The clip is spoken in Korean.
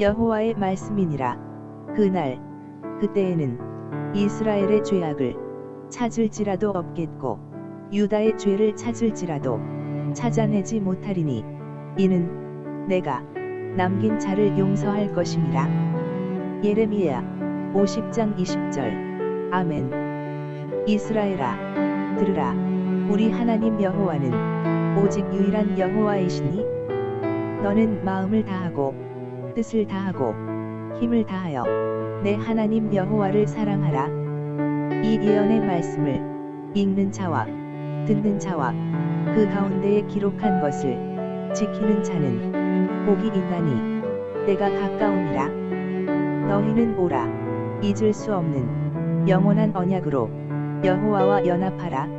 여호와의 말씀이니라. 그날 그때에는 이스라엘의 죄악을 찾을지라도 없겠고 유다의 죄를 찾을지라도 찾아내지 못하리니 이는 내가 남긴 자를 용서할 것임이라. 예레미야 50장 20절. 아멘. 이스라엘아 들으라. 우리 하나님 여호와는 오직 유일한 여호와이시니 너는 마음을 다하고 뜻을 다하고 힘을 다하여 내 하나님 여호와를 사랑하라. 이 예언의 말씀을 읽는 자와 듣는 자와 그 가운데에 기록한 것을 지키는 자는 복이 있나니 때가 가까우니라. 너희는 오라 잊을 수 없는 영원한 언약으로 여호와와 연합하라